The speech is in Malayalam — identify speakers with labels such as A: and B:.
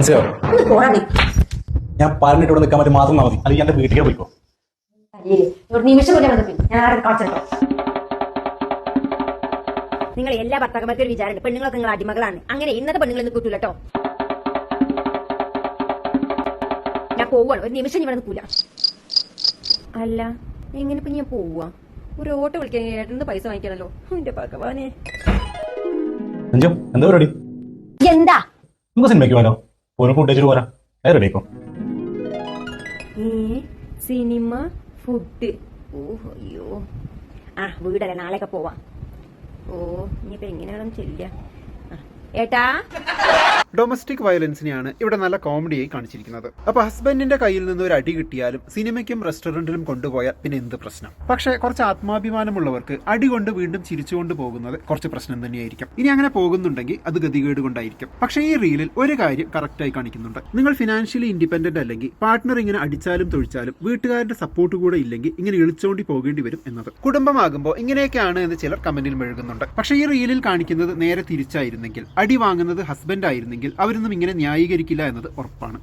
A: മനസ്സിലായോ?
B: ഒന്ന്
A: ഞാൻ പറഞ്ഞിട്ട് ഇവിടെ നിൽക്കാൻ പറ്റും മാത്രം മതി. അല്ലെങ്കിൽ എന്റെ വീട്ടിലേക്ക് പോയിക്കോ.
C: നിങ്ങൾ എല്ലാ ഭർത്താക്കന്മാർക്കും ഒരു വിചാരമുണ്ട്. പെണ്ണുങ്ങളൊക്കെ നിങ്ങൾ അടിമകളാണ്. അങ്ങനെ ഇന്നത്തെ പെണ്ണുങ്ങളൊന്നും കിട്ടൂല കേട്ടോ. ഞാൻ പോവാണ് ഒരു നിമിഷം ഇവിടെ നിൽക്കൂല. അല്ല എങ്ങനെ ഇപ്പൊ ഞാൻ പോവാ ഒരു ഓട്ടോ വിളിക്കാൻ ഏട്ടന് പൈസ വാങ്ങിക്കണല്ലോ. എന്റെ ഭഗവാനെ.
A: എന്താ പരിപാടി?
B: എന്താ?
A: നമുക്ക് സിനിമയ്ക്ക് പോകാനോ പോലും ഫുഡേജ് പോരാ. റെഡിക്കോ റെഡി
C: സിനിമ ഫുഡ്. ഓ അയ്യോ. ആ വീടല്ലേ നാളെയൊക്കെ പോവാം. ഓ ഇനിയിപ്പോ എങ്ങനെയാണെന്ന് ചെല്ലുക. ഏട്ടാ?
D: ഡൊമസ്റ്റിക് വയലൻസിനെയാണ് ഇവിടെ നല്ല കോമഡിയായി കാണിച്ചിരിക്കുന്നത്. അപ്പൊ ഹസ്ബൻഡിന്റെ കയ്യിൽ നിന്ന് ഒരു അടി കിട്ടിയാലും സിനിമയ്ക്കും റെസ്റ്റോറന്റിലും കൊണ്ടുപോയാൽ പിന്നെ എന്ത് പ്രശ്നം? പക്ഷേ കുറച്ച് ആത്മാഭിമാനമുള്ളവർക്ക് അടി കൊണ്ട് വീണ്ടും ചിരിച്ചുകൊണ്ട് പോകുന്നത് കുറച്ച് പ്രശ്നം തന്നെയായിരിക്കും. ഇനി അങ്ങനെ പോകുന്നുണ്ടെങ്കിൽ അത് ഗതികേട് കൊണ്ടായിരിക്കും. പക്ഷേ ഈ റീലിൽ ഒരു കാര്യം കറക്റ്റായി കാണിക്കുന്നുണ്ട്. നിങ്ങൾ ഫിനാൻഷ്യലി ഇൻഡിപെൻഡന്റ് അല്ലെങ്കിൽ പാർട്ട്ണർ ഇങ്ങനെ അടിച്ചാലും തൊഴിച്ചാലും വീട്ടുകാരുടെ സപ്പോർട്ട് കൂടെ ഇല്ലെങ്കിൽ ഇങ്ങനെ ഇളിച്ചോണ്ടി പോകേണ്ടി വരും എന്നത്. കുടുംബമാകുമ്പോൾ ഇങ്ങനെയൊക്കെയാണ് എന്ന് ചിലർ കമന്റിൽ മെഴുകുന്നുണ്ട്. പക്ഷേ ഈ റീലിൽ കാണിക്കുന്നത് നേരെ തിരിച്ചായിരുന്നെങ്കിൽ അടി വാങ്ങുന്നത് ഹസ്ബൻഡ് ആയിരുന്നെങ്കിൽ അവരൊന്നും ഇങ്ങനെ ന്യായീകരിക്കില്ല എന്നത് ഉറപ്പാണ്.